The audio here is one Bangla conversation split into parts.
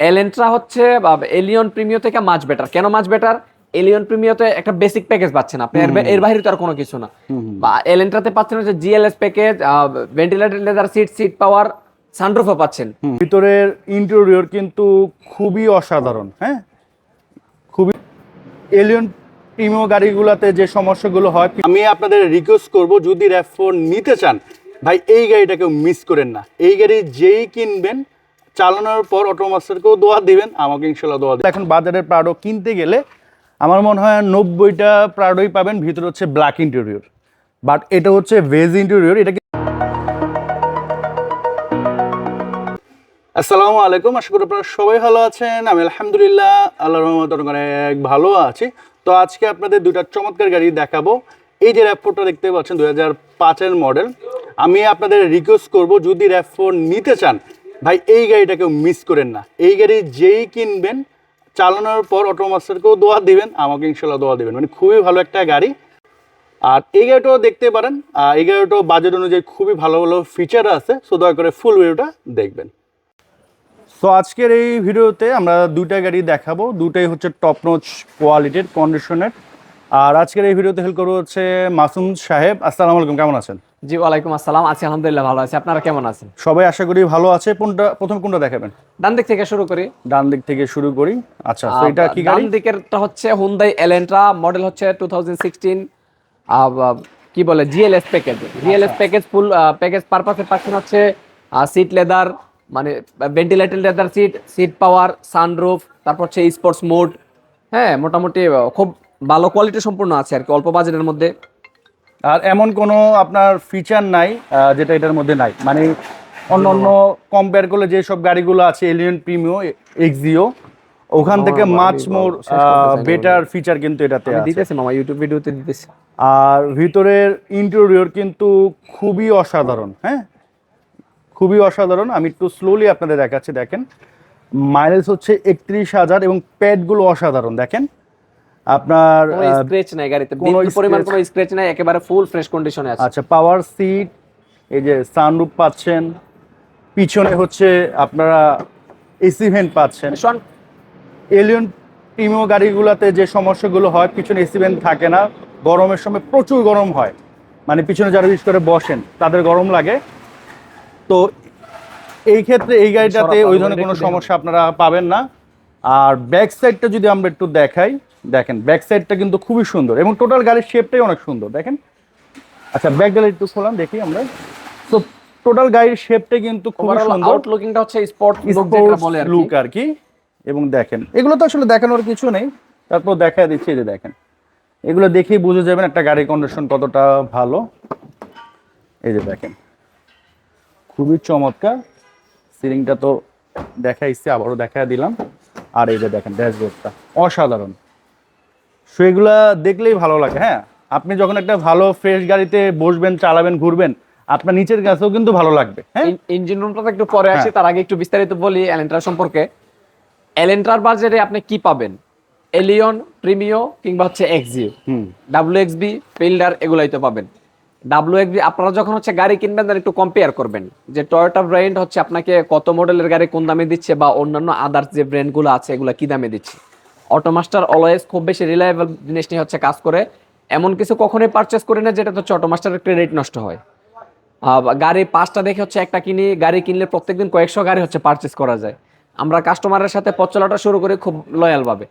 এলেন্ট্রা হচ্ছে এলিয়ন প্রিমিও থেকে মাছ বেটার কেন মাছ বেটার এলিয়ন প্রিমিওতে একটা বেসিক প্যাকেজ পাচ্ছেন আপনি। এর বাইরে তো আর কোনো কিছু না। বা এলেন্ট্রাতে পাচ্ছেন হচ্ছে GLS package ventilated leather seat seat power সানরুফও পাচ্ছেন। ভিতরের ইন্টেরিয়র কিন্তু খুবই অসাধারণ হ্যাঁ? খুবই এলিয়ন প্রিমিও গাড়িগুলোতে যে সমস্যাগুলো হয় আমি আপনাদের রিকোয়েস্ট করব যদি র্যাপ ফোর নিতে চান ভাই এই গাড়িটাকেও মিস করেন না। এই গাড়ি যেই কিনবেন চালানোর পর অটোমাস্টারকেও দোয়া দিবেন, আমাকে ইনশাল্লাহ দোয়া এখন বাজারের প্রাডো কিনতে গেলে আমার মনে হয় নব্বইটা প্রাডোই পাবেন, ভিতরে হচ্ছে ব্ল্যাক ইন্টেরিয়র বাট এটা হচ্ছে ভেজ ইন্টেরিয়র এটা আসসালামু আলাইকুম, আশা করি আপনারা সবাই ভালো আছেন। আমি আলহামদুলিল্লাহ আল্লাহ রহমত অনেক ভালো আছি। তো আজকে আপনাদের দুটা চমৎকার গাড়ি দেখাবো। এই যে র্যাপ ফোরটা দেখতে পাচ্ছেন দু হাজার পাঁচের মডেল আমি আপনাদের রিকোয়েস্ট করব, যদি র্যাপ ফোর নিতে চান ভাই, এই গাড়িটাকেও মিস করেন না। এই গাড়ি যেই কিনবেন, চালানোর পর অটোমাস্টারকেও দোয়া দিবেন, আমাকে ইনশাল্লাহ দোয়া দেবেন। মানে খুবই ভালো একটা গাড়ি। আর এই গাড়িটাও দেখতে পারেন এই গাড়িটাও বাজেট অনুযায়ী খুবই ভালো ভালো ফিচার আছে সো দয়া করে ফুল ভিডিওটা দেখবেন। সো আজকের এই ভিডিওতে আমরা দুইটা গাড়ি দেখাবো। দুটাই হচ্ছে টপ নোচ কোয়ালিটির কন্ডিশনের আর আজকের এই ভিডিওতে হেল্প করব হচ্ছে মাসুম সাহেব। আসসালামু আলাইকুম কেমন আছেন? জি ওয়ালাইকুম আসসালাম। আছি আলহামদুলিল্লাহ ভালো আছি। আপনারা কেমন আছেন? সবাই আশা করি ভালো আছে। কোনটা প্রথম কোনটা দেখাবেন? ডান দিক থেকে শুরু করি। ডান দিক থেকে শুরু করি। আচ্ছা তো এটা কি ডান গাড়ি? দিকেরটা হচ্ছে হুন্দাই এলেন্ট্রা মডেল হচ্ছে টু থাউজেন্ড সিক্সটিন কি বলে GLS package GLS package full package পারপাসে পাচ্ছেন হচ্ছে সিট লেদার মানে ventilated leather seat seat power sunroof তারপর হচ্ছে স্পোর্টস মোড হ্যাঁ মোটামুটি খুব ভালো কোয়ালিটি সম্পূর্ণ আছে আর কি অল্প বাজেটের মধ্যে। আর এমন কোনো আপনার ফিচার নাই যেটা এটার মধ্যে নাই? মানে অন্য অন্য কম্পেয়ার করলে যেসব গাড়িগুলো আছে এলিয়ন প্রিমিও এক্সিও ওখান থেকে মাছ মোর বেটার ফিচার কিন্তু এটাতে দিতেছি মামা ইউটিউব ভিডিওতে দিতেছে। আর ভিতরের ইন্টেরিয়র কিন্তু খুবই অসাধারণ হ্যাঁ? খুবই অসাধারণ আমি একটু স্লোলি আপনাদের দেখাচ্ছি দেখেন। মাইলেজ হচ্ছে একত্রিশ হাজার এবং প্যাডগুলো অসাধারণ দেখেন। আপনার স্ক্র্যাচ নাই গাড়িতে। কোনো বিন্দু পরিমাণ কোনো স্ক্র্যাচ নাই একেবারে ফুল ফ্রেশ কন্ডিশনে আছে। আচ্ছা পাওয়ার সিট এই যে সানরুফ পাচ্ছেন পিছনে হচ্ছে আপনারা এসি ভেন্ট পাচ্ছেন। এলিয়ন প্রিমিও গাড়িগুলোতে যে সমস্যাগুলো হয় পিছনে এসি ভেন্ট থাকে না গরমের সময় প্রচুর গরম হয়। মানে পিছনে যারা বিশেষ করে বসেন তাদের গরম লাগে। তো এই ক্ষেত্রে এই গাড়িটাতে ওই ধরনের কোনো সমস্যা আপনারা পাবেন না। আর ব্যাক সাইডটা যদি আমরা একটু দেখাই দেখেন ব্যাক সাইডটা কিন্তু খুবই সুন্দর এবং টোটাল গাড়ির শেপটাই অনেক সুন্দর দেখেন। আচ্ছা ব্যাক গ্যালারি একটু খোলাম দেখি আমরা। তো টোটাল গাড়ির শেপটা কিন্তু খুবই ওভারঅল সুন্দর। আউটলুকিংটা হচ্ছে স্পোর্ট লুক যেটা বলে আর লুক আর কি। এবং দেখেন এগুলো তো আসলে দেখানোর কিছু নেই। তারপর দেখা দিচ্ছি এই যে দেখেন। এগুলো দেখেই বুঝে যাবেন একটা গাড়ির কন্ডিশন কতটা ভালো। এই যে দেখেন খুবই চমৎকার। সিলিংটা তো দেখাইছি আবারও দেখা দিলাম। আর এই যে দেখেন ড্যাশবোর্ডটা অসাধারণ। সো এগুলা দেখলেই ভালো লাগে হ্যাঁ? আপনি যখন একটা ভালো ফ্রেশ গাড়িতে বসবেন চালাবেন ঘুরবেন আপনার নিচের কাছেও কিন্তু ভালো লাগবে হ্যাঁ? ইঞ্জিন রুমটা একটু পরে আসি তার আগে একটু বিস্তারিত বলি এলেন্ট্রা সম্পর্কে। এলেন্ট্রার বাজেটে আপনি কি পাবেন? এলিয়ন প্রিমিও কিংবা হচ্ছে এক্সিও হুম। ডাব্লিউ এক্সবি ফিল্ডার এগুলাই তো পাবেন। ডাব্লিউ এক্সবি আপনারা যখন হচ্ছে গাড়ি কিনবেন তাহলে একটু কম্পেয়ার করবেন যে টয়োটা ব্র্যান্ড হচ্ছে আপনাকে কত মডেলের গাড়ি কোন দামে দিচ্ছে বা অন্যান্য আদার্স যে ব্র্যান্ডগুলো আছে এগুলো কি দামে দিচ্ছে। অটোমাস্টার অলওয়েজ খুব বেশি রিলায়েবল জিনিস নিয়ে হচ্ছে কাজ করে। এমন কিছু কখনোই পারচেস করি না যেটা হচ্ছে অটোমাস্টারের ক্রেডিট নষ্ট হয়। গাড়ি পাঁচটা দেখে হচ্ছে একটা কিনি গাড়ি কিনলে প্রত্যেকদিন কয়েকশো গাড়ি হচ্ছে পারচেস করা যায়। আমরা কাস্টমারের সাথে পথ চলাটা শুরু করি খুব লয়ালভাবে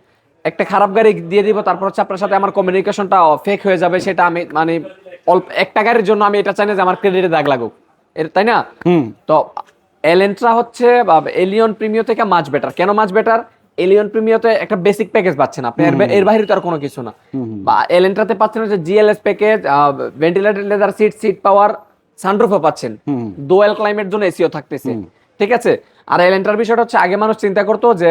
একটা খারাপ গাড়ি দিয়ে দিব তারপর হচ্ছে আপনার সাথে আমার কমিউনিকেশনটা ফেক হয়ে যাবে সেটা আমি মানে অল্প একটা গাড়ির জন্য আমি এটা চাই না যে আমার ক্রেডিটে দাগ লাগুক। এর তাই না? হুম। তো এলেন্ট্রা হচ্ছে এলিয়ন প্রিমিও থেকে মাছ বেটার কেন মাছ বেটার এলিয়ন প্রিমিয়াতে একটা বেসিক প্যাকেজ পাচ্ছেন আপনি। এর এর বাইরে তো আর কোনো কিছু না। বা এলেন্ট্রাতে পাচ্ছেন হচ্ছে GLS package ventilated leather seat seat power সানরুফও পাচ্ছেন। দোয়েল ক্লাইমেট জন্য এসিও থাকতেছে। ঠিক আছে? আর এলেন্ট্রার বিষয়টা হচ্ছে আগে মানুষ চিন্তা করতো যে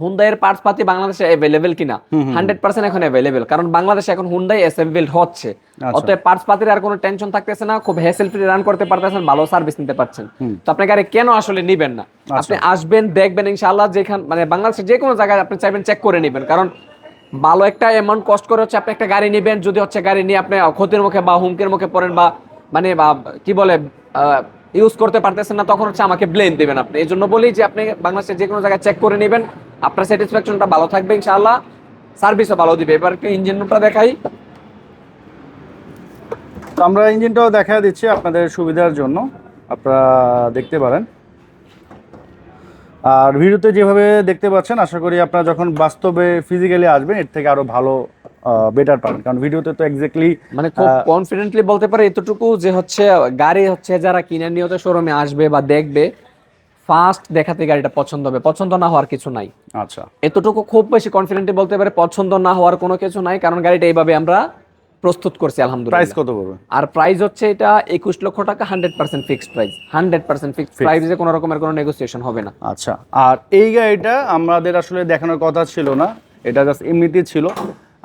হুন্দাইয়ের পার্টস পাতি বাংলাদেশে অ্যাভেলেবেল কিনা? হান্ড্রেড পার্সেন্ট এখন অ্যাভেলেবেল কারণ বাংলাদেশে এখন হুন্দাই অ্যাসেম্বল হচ্ছে। অতএব পার্টস পাতির আর কোনো টেনশন থাকতেছে না খুব হ্যাসেল ফ্রি রান করতে পারতেছেন ভালো সার্ভিস নিতে পারছেন। তো আপনি গাড়ি কেন আসলে নিবেন না? আপনি আসবেন দেখবেন ইনশাআল্লাহ যেখান মানে বাংলাদেশের যে কোনো জায়গায় আপনি চাইবেন চেক করে নেবেন। কারণ ভালো একটা অ্যামাউন্ট কস্ট করে হচ্ছে আপনি একটা গাড়ি নেবেন যদি হচ্ছে গাড়ি নিয়ে আপনি ক্ষতির মুখে বা হুমকির মুখে পড়েন বা মানে বা কি বলে ইউজ করতে পারতেছেন না তখন হচ্ছে আমাকে ব্লেম দেবেন আপনি। এই জন্য বলি যে আপনি বাংলাদেশের যে কোনো জায়গায় চেক করে নেবেন। আপনার স্যাটিসফ্যাকশনটা ভালো থাকবে ইনশাআল্লাহ। সার্ভিসও ভালো দিবে। এবার একটু ইঞ্জিন রুমটা দেখাই। তো আমরা ইঞ্জিনটাও দেখা দিচ্ছি আপনাদের সুবিধার জন্য। আপনারা দেখতে পারেন। আর ভিডিওতে যেভাবে দেখতে পাচ্ছেন আশা করি আপনারা যখন বাস্তবে ফিজিক্যালি আসবেন এর থেকে আরও ভালো বেটার পাবেন। কারণ ভিডিওতে তো এক্স্যাক্টলি মানে খুব কনফিডেন্টলি বলতে পারে এতটুকু যে হচ্ছে গাড়ি হচ্ছে যারা কিনে নিয়ে নিয়ত শোরুমে আসবে বা দেখবে ফার্স্ট দেখাতে গাড়িটা পছন্দ হবে পছন্দ না হওয়ার কিছু নাই। আচ্ছা। এতটুকু খুব বেশি কনফিডেন্টলি বলতে পারে পছন্দ না হওয়ার কোনো কিছু নাই কারণ গাড়িটা এইভাবে আমরা প্রস্তুত করছি আলহামদুলিল্লাহ। প্রাইস কত পড়বে? আর প্রাইস হচ্ছে এটা একুশ লক্ষ টাকা hundred percent fixed price hundred percent fixed প্রাইসে কোনো রকমের কোনো নেগোসিয়েশন হবে না। আচ্ছা আর এই গাড়িটা আমাদের আসলে দেখানোর কথা ছিল না এটা জাস্ট এমনিতেই ছিল।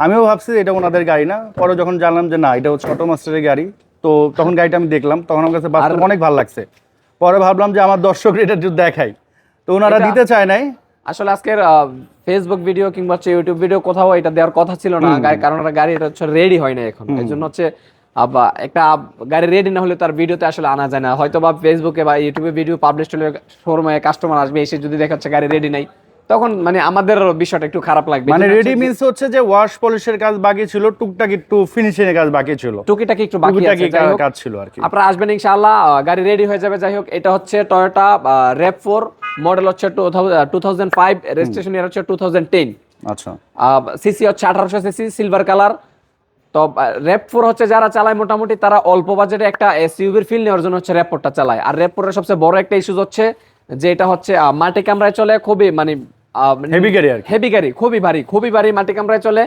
আমিও ভাবছি এটা ওনাদের গাড়ি না পরে যখন জানলাম যে না এটা হচ্ছে অটো মাস্টারের গাড়ি তো তখন গাড়িটা আমি দেখলাম তখন আমার কাছে বাস্তব অনেক ভালো লাগছে। পরে ভাবলাম যে আমার দর্শক এটা দেখাই। তো ওনারা দিতে চায় নাই। আসলে আজকের ফেসবুক ভিডিও কিংবা হচ্ছে ইউটিউব ভিডিও কোথাও এটা দেওয়ার কথা ছিল না। কারণ ওরা গাড়ি এটা হচ্ছে রেডি হয় না এখন। এই জন্য হচ্ছে একটা গাড়ি রেডি না হলে তার ভিডিওতে আসলে আনা যায় না। হয়তো বা ফেসবুকে বা ইউটিউবে ভিডিও পাবলিশ হলে শোরুমে কাস্টমার আসবে এসে যদি দেখাচ্ছে গাড়ি রেডি নাই। তখন মানে আমাদের বিষয়টা একটু খারাপ লাগবে। মানে রেডি মিন্স হচ্ছে যে ওয়াশ পলিশের কাজ বাকি ছিল টুকটাক একটু ফিনিশিং এর কাজ বাকি ছিল। টুকিটাকি একটু বাকি আছে। কাজ ছিল আর কি। আপনারা আসবেন ইনশাআল্লাহ গাড়ি রেডি হয়ে যাবে যাই হোক। এটা হচ্ছে টয়োটা র্যাপ ফোর মডেল হচ্ছে two thousand five registration year হচ্ছে টু থাউজেন্ড টেন আচ্ছা। সিসি হচ্ছে আঠারোশো সিসি সিলভার কালার তো র্যাপ ফোর হচ্ছে যারা চালায় মোটামুটি তারা অল্প বাজেটে একটা এসইউভির ফিল নেওয়ার জন্য হচ্ছে র্যাপ ফোরটা চালায়। আর র্যাপ ফোরের সবচেয়ে বড় একটা ইস্যু হচ্ছে যে এটা হচ্ছে মাটি ক্যামেরায় চলে খুবই মানে হেভি গাড়ি আর হেভি গাড়ি খুবই ভারী খুবই ভারী মাটি ক্যামেরায় চলে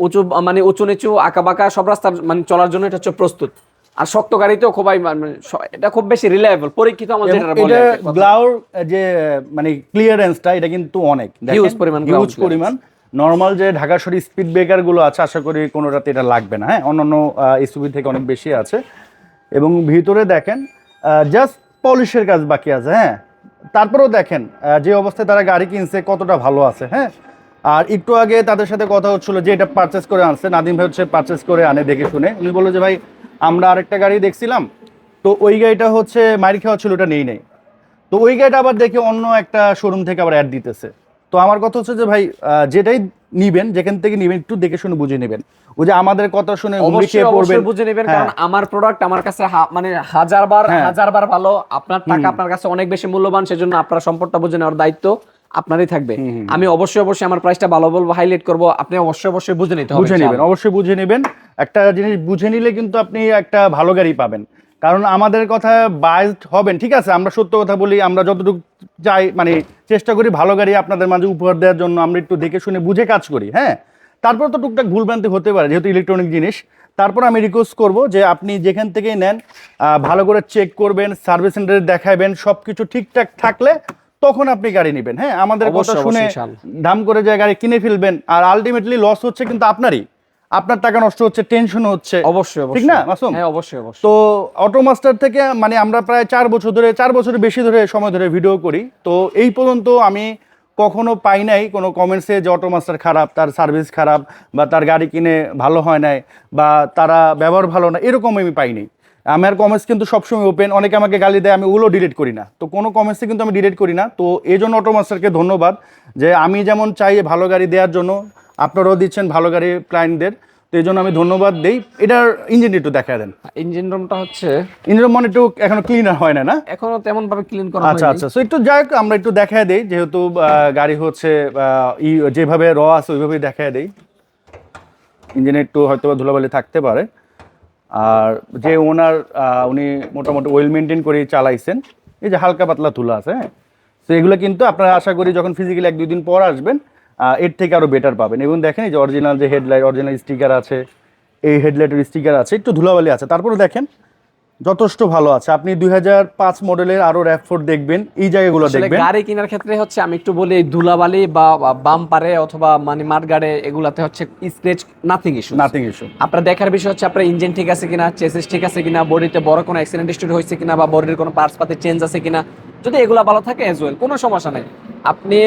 উঁচু মানে উঁচু নিচু আঁকা বাঁকা সব রাস্তা মানে চলার জন্য এটা হচ্ছে প্রস্তুত। আর শক্ত গাড়িতেও খুবই মানে এটা খুব বেশি রিলায়েবল পরীক্ষিত আমাদের যেটা বলে। গ্লাউর যে মানে ক্লিয়ারেন্সটা এটা কিন্তু অনেক। পরিমাণ হিউজ পরিমাণ। নর্মাল যে ঢাকা শহর স্পিড ব্রেকারগুলো আছে আশা করি কোনোটাতে এটা লাগবে না হ্যাঁ? অন্যান্য এসইউভি থেকে অনেক বেশি আছে। এবং ভিতরে দেখেন জাস্ট পলিশের কাজ বাকি আছে হ্যাঁ? তারপরেও দেখেন যে অবস্থায় তারা গাড়ি কিনছে কতটা ভালো আছে হ্যাঁ? আর একটু আগে তাদের সাথে কথা হচ্ছিল যে এটা পারচেস করে আনছে। নাদিম ভাই হচ্ছে পারচেস করে আনে দেখে শুনে। উনি বলল যে, ভাই, আমরা আরেকটা গাড়ি দেখছিলাম, তো ওই গাড়িটা হচ্ছে মাইর খাওয়া ছিল, ওটা নেই নেই। তো ওই গাড়িটা আবার দেখে অন্য একটা শোরুম থেকে আবার অ্যাড দিতেছে। তো আমার কথা হচ্ছে যে, ভাই যেটাই নিবেন যেখান থেকে নিবেন একটু দেখে শুনে বুঝে নেবেন। ওই যে আমাদের কথা শুনে অবশ্যই পড়বেন। অবশ্যই বুঝে নেবেন হ্যাঁ। কারণ আমার প্রোডাক্ট আমার কাছে মানে হাজার বার হ্যাঁ। হাজার বার ভালো। আপনার টাকা আপনার কাছে অনেক বেশি মূল্যবান সেজন্য আপনার সম্পদটা বুঝে নেওয়ার দায়িত্ব আপনারই থাকবে। আমি অবশ্যই অবশ্যই আমার প্রাইসটা ভালো বলব হাইলাইট করব। আপনি অবশ্যই অবশ্যই বুঝে নিতে হবে বুঝে নেবেন অবশ্যই বুঝে নেবেন। একটা জিনিস বুঝে নিলে কিন্তু আপনি একটা ভালো গাড়ি পাবেন। কারণ আমাদের কথা বায়াসড হবেন ঠিক আছে? আমরা সত্য কথা বলি আমরা যতটুকু চাই মানে চেষ্টা করি ভালো গাড়ি আপনাদের মাঝে উপহার দেওয়ার জন্য আমরা একটু দেখে শুনে বুঝে কাজ করি হ্যাঁ? তারপর তো টুকটাক ভুলভ্রান্তি হতে পারে যেহেতু ইলেকট্রনিক জিনিস। তারপর আমি রিকোয়েস্ট করব যে আপনি যেখান থেকে নেন ভালো করে চেক করবেন সার্ভিস সেন্টারে দেখাবেন সব কিছু ঠিকঠাক থাকলে তখন আপনি গাড়ি নেবেন হ্যাঁ? আমাদের কথা শুনে দাম করে যে গাড়ি কিনে ফেলবেন আর আলটিমেটলি লস হচ্ছে কিন্তু আপনারই। আপনার টাকা নষ্ট হচ্ছে টেনশন হচ্ছে। অবশ্যই অবশ্যই। ঠিক না মাসুম? হ্যাঁ অবশ্যই অবশ্যই। তো অটো মাস্টার থেকে মানে আমরা প্রায় চার বছর ধরে চার বছরের বেশি ধরে সময় ধরে ভিডিও করি। তো এই পর্যন্ত আমি কখনো পাই নাই কোনো কমেন্টসে যে অটো মাস্টার খারাপ তার সার্ভিস খারাপ বা তার গাড়ি কিনে ভালো হয় নাই বা তারা ব্যবহার ভালো না এরকম আমি পাইনি আমার কমেন্টস কিন্তু সবসময় ওপেন অনেকে আমাকে গালি দেয় আমি ওগুলো ডিলিট করি না। তো কোনো কমেন্টসে কিন্তু আমি ডিলিট করি না। তো এই জন্য অটো মাস্টারকে ধন্যবাদ যে আমি যেমন চাই ভালো গাড়ি দেওয়ার জন্য আপনারাও দিচ্ছেন ভালো গাড়ি ক্লায়েন্টদের তো এই জন্য আমি ধন্যবাদ দেই। এটার ইঞ্জিন একটু দেখা দেন। ইঞ্জিন রুমটা হচ্ছে ইঞ্জিন মনে একটু এখনও ক্লিন হয় না না? এখনও তেমন ভাবে ক্লিন করা আচ্ছা আচ্ছা। সো একটু যাক আমরা একটু দেখায় দেই। যেহেতু গাড়ি হচ্ছে যেভাবে র আছে ওইভাবেই দেখায় দেই। ইঞ্জিনে একটু হয়তো বা ধুলাবালি থাকতে পারে। আর যে ওনার উনি মোটামুটি ওয়েল মেনটেন করে চালাইছেন এই যে হালকা পাতলা ধুলা আছে হ্যাঁ? তো এগুলো কিন্তু আপনারা আশা করি যখন ফিজিক্যালি এক দুই দিন পর আসবেন এর থেকে আরও বেটার পাবেন। এবং দেখেন এই যে অরিজিনাল যে হেডলাইট অরিজিনাল স্টিকার আছে এই হেডলাইটের স্টিকার আছে একটু ধুলাবালি আছে। তারপরে দেখেন যথেষ্ট ভালো আছে। আপনি দুই মডেলের আরও র্যাপ ফোর দেখবেন এই জায়গাগুলো দেখবেন। গাড়ি কেনার ক্ষেত্রে হচ্ছে আমি একটু বলি ধুলাবালি বা বাম্পারে অথবা মানে মাঠগাড়ে এগুলাতে হচ্ছে scratch nothing issue nothing issue আপনার দেখার বিষয় হচ্ছে আপনার ইঞ্জিন ঠিক আছে কিনা চেসিস ঠিক আছে কিনা বডিতে বড় কোনো অ্যাক্সিডেন্ট হয়েছে কিনা বা বডির কোনো পার্টস পাতে চেঞ্জ আছে কিনা। যদি এগুলা ভালো থাকে এজ ওয়েল কোনো সমস্যা নেই। আপনি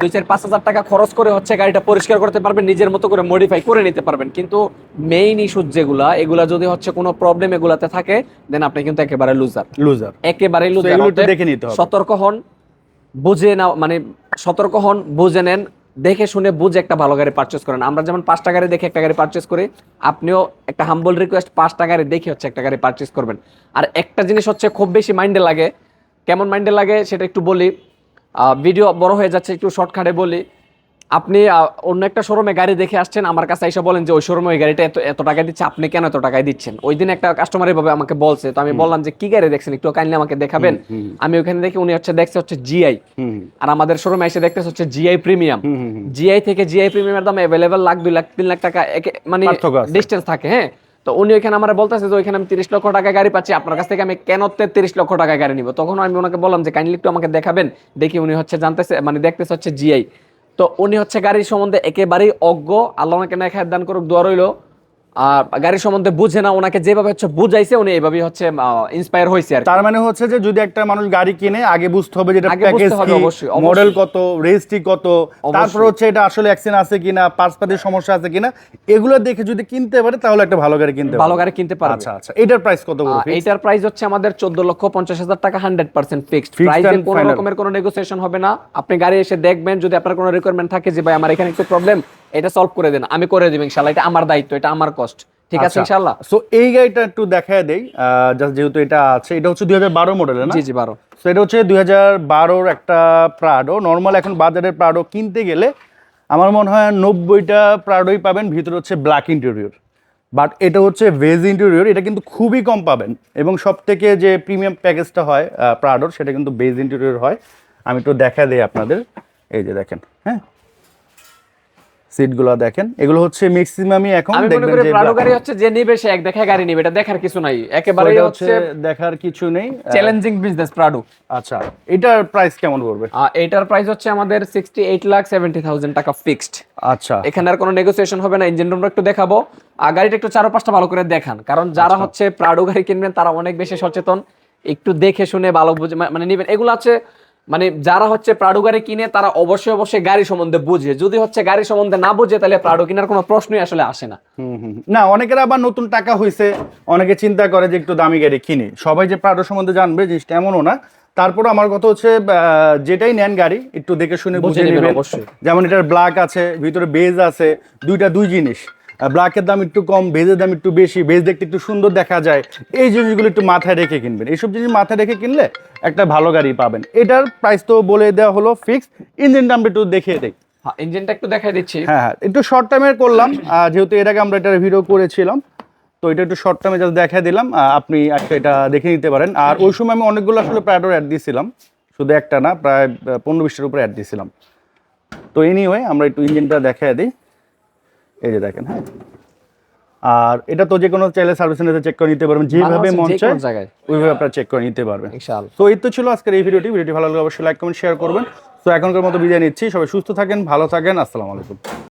দুই চার পাঁচ হাজার টাকা খরচ করে হচ্ছে গাড়িটা পরিষ্কার করতে পারবেন নিজের মতো করে মডিফাই করে নিতে পারবেন। কিন্তু মেইন ইস্যু যেগুলা এগুলা যদি হচ্ছে কোনো প্রবলেম এগুলাতে থাকে দেন আপনি কিন্তু একেবারে লুজার লুজার একেবারে লুজার দেখে নিতে হবে। সতর্ক হন বুঝে না মানে সতর্ক হন বুঝে নেন দেখে শুনে বুঝে একটা ভালো গাড়ি পারচেস করেন। আমরা যেমন পাঁচটা গাড়ি দেখে একটা গাড়ি পারচেস করি আপনিও একটা হাম্বল রিকোয়েস্ট পাঁচটা গাড়ি দেখে হচ্ছে একটা গাড়ি পারচেস করবেন। আর একটা জিনিস হচ্ছে খুব বেশি মাইন্ডে লাগে কেমন মাইন্ডে লাগে সেটা একটু বলি। ভিডিও বড় হয়ে যাচ্ছে একটু শর্টকাটে বলি। আপনি অন্য একটা শোরুমে গাড়ি দেখে আসছেন আমার কাছে এসে বলেন যে ওই শোরুমে ওই গাড়িটা এত এত টাকা দিচ্ছে আপনি কেন এত টাকায় দিচ্ছেন? ওই দিন একটা কাস্টমার এভাবে আমাকে বলছে তো আমি বললাম যে কি গাড়ি দেখছেন? একটু কাইন্ডলি আমাকে দেখাবেন। আমি ওখানে দেখি উনি হচ্ছে দেখছে হচ্ছে জিআই আর আমাদের শোরুমে এসে দেখতেছে হচ্ছে জিআই প্রিমিয়াম। জিআই থেকে জিআই প্রিমিয়ামের দাম অ্যাভেলেবেল লাখ দুই লাখ তিন লাখ টাকা মানে ডিস্টেন্স থাকে হ্যাঁ? তো উনি ওইখানে আমার বলতেছে যে, ওইখানে আমি তিরিশ লক্ষ টাকা গাড়ি পাচ্ছি। আপনার কাছ থেকে আমি কেন তেত্রিশ লক্ষ টাকা গাড়ি নিব? তখন আমি ওনাকে বললাম যে, কাইন্ডলি একটু আমাকে দেখাবেন। দেখি উনি হচ্ছে জানতেছে মানে দেখতেছে হচ্ছে জিআই তো উনি হচ্ছে গাড়ির সম্বন্ধে একেবারেই অজ্ঞ। আল্লাহ ওনাকে না খায় দান করুক, দোয়া রইল। আর গাড়ির সম্বন্ধে বুঝে না ওনাকে যেভাবে হচ্ছে বুঝাইছে উনি এইভাবে হচ্ছে ইন্সপায়ার হয়েছে আর তার মানে হচ্ছে যে যদি একটা মানুষ গাড়ি কিনে আগে বুঝতে হবে যেটা প্যাকেজ কি। মডেল কত রেজিস্ট্রি কত তারপর হচ্ছে এটা আসলে অ্যাক্সিডেন্ট আছে কিনা পার্টসপাতির সমস্যা আছে কিনা এগুলো দেখে যদি কিনতে পারে তাহলে একটা ভালো গাড়ি কিনতে ভালো গাড়ি কিনতে পারবে। আচ্ছা আচ্ছা এটার প্রাইস কত বড়? এটার প্রাইস হচ্ছে আমাদের চোদ্দ লক্ষ পঞ্চাশ হাজার টাকা হান্ড্রেড পার্সেন্ট ফিক্সড Fixed প্রাইসে কোনো রকমের কোনো নেগোসিয়েশন হবে না। আপনি গাড়ি এসে দেখবেন যদি আপনার কোনো রিকোয়ারমেন্ট থাকে যে ভাই আমার এখানে একটু প্রবলেম এটা সলভ করে দেন আমি করে দিব ইনশাল্লাহ এটা আমার দায়িত্ব এটা আমার কষ্ট ঠিক আছে ইনশাল্লাহ? সো আচ্ছা। এই গাড়িটা একটু দেখায় দেই জাস্ট যেহেতু এটা আছে এটা হচ্ছে দুই হাজার বারো মডেলের না? জি জি বারো। সো এটা হচ্ছে দুই হাজার বারোর একটা প্রাডো নর্মাল এখন বাজারের প্রাডো কিনতে গেলে আমার মনে হয় নব্বইটা প্রাডোই পাবেন ভিতরে হচ্ছে ব্ল্যাক ইন্টেরিয়র বাট এটা হচ্ছে ভেজ ইন্টেরিয়র এটা কিন্তু খুবই কম পাবেন। এবং সব থেকে যে প্রিমিয়াম প্যাকেজটা হয় প্রাডোর সেটা কিন্তু বেজ ইন্টেরিয়র হয়। আমি একটু দেখা দিই আপনাদের এই যে দেখেন হ্যাঁ? সিটগুলো দেখেন। এগুলো হচ্ছে ম্যাক্সিমামই এখন দেখবেন যে গাড়ি হচ্ছে যে নিবে সে এক দেখায় গাড়ি নিবে এটা দেখার কিছু নাই। একেবারে হচ্ছে দেখার কিছু নেই। চ্যালেঞ্জিং বিজনেস প্রাডো আচ্ছা এটার প্রাইস কেমন পড়বে? এটার প্রাইস হচ্ছে আমাদের sixty eight lakh seventy thousand টাকা ফিক্সড আচ্ছা। এখানে আর কোনো নেগোসিয়েশন হবে না ইঞ্জিন রুমটা একটু দেখাবো। আর গাড়িটা একটু চারো পাঁচটা ভালো করে দেখান কারণ যারা হচ্ছে প্রাডো গাড়ি কিনবেন তারা অনেক বেশি সচেতন। একটু দেখে শুনে ভালো বুঝে মানে নিবেন। এগুলো আছে মানে যারা হচ্ছে প্রাডো গাড়ি কিনে তারা অবশ্যই অবশ্যই গাড়ি সম্বন্ধে বুঝে। যদি হচ্ছে গাড়ি সম্বন্ধে না বুঝে তাহলে প্রাডো কেনার কোনো প্রশ্নই আসলে আসে না। না অনেকের আবার নতুন টাকা হয়েছে অনেকে চিন্তা করে যে একটু দামি গাড়ি কিনি। সবাই যে প্রাডো সম্বন্ধে জানবে জিনিসটা এমনও না। তারপর আমার কথা হচ্ছে আহ, যেটাই নেন গাড়ি একটু দেখে শুনে বুঝে নেবেন। যেমন এটার ব্ল্যাক আছে ভিতরে বেজ আছে দুইটা দুই জিনিস। ব্ল্যাকের দাম একটু কম বেজের দাম একটু বেশি বেজ দেখতে একটু সুন্দর দেখা যায়। এই জিনিসগুলো একটু মাথায় রেখে কিনবেন। এইসব জিনিস মাথায় রেখে কিনলে একটা ভালো গাড়ি পাবেন। এটার প্রাইস তো বলে দেওয়া হলো ফিক্স ইঞ্জিন দামটা একটু দেখিয়ে হ্যাঁ ইঞ্জিনটা একটু দেখাই দিচ্ছি। হ্যাঁ হ্যাঁ একটু শর্ট টাইমের করলাম। যেহেতু এর আগে আমরা এটা ভিডিও করেছিলাম তো এটা একটু শর্ট টাইমে জাস্ট দেখা দিলাম। আপনি একটা এটা দেখে নিতে পারেন। আর ওই সময় আমি অনেকগুলো আসলে প্রাডোর অ্যাড দিয়েছিলাম শুধু একটা না প্রায় পনেরো বিশটার উপরে অ্যাড দিয়েছিলাম তো এনিওয়ে আমরা একটু ইঞ্জিনটা দেখা দিই। এই যে দেখেন হ্যাঁ। আর এটা তো যে কোনো চাইলে সার্ভিস সেন্টারে চেক করে নিতে পারবেন। যেভাবে মন চায়। ওইভাবে আপনারা চেক করে নিতে পারবেন। ইনশাআল্লাহ। তো এই তো ছিল আজকের এই ভিডিওটি। ভিডিওটি ভালো লাগলে অবশ্যই লাইক কমেন্ট শেয়ার করবেন। তো এখনকার মতো বিদায় নিচ্ছি। সবাই সুস্থ থাকেন ভালো থাকেন। আসসালামু আলাইকুম।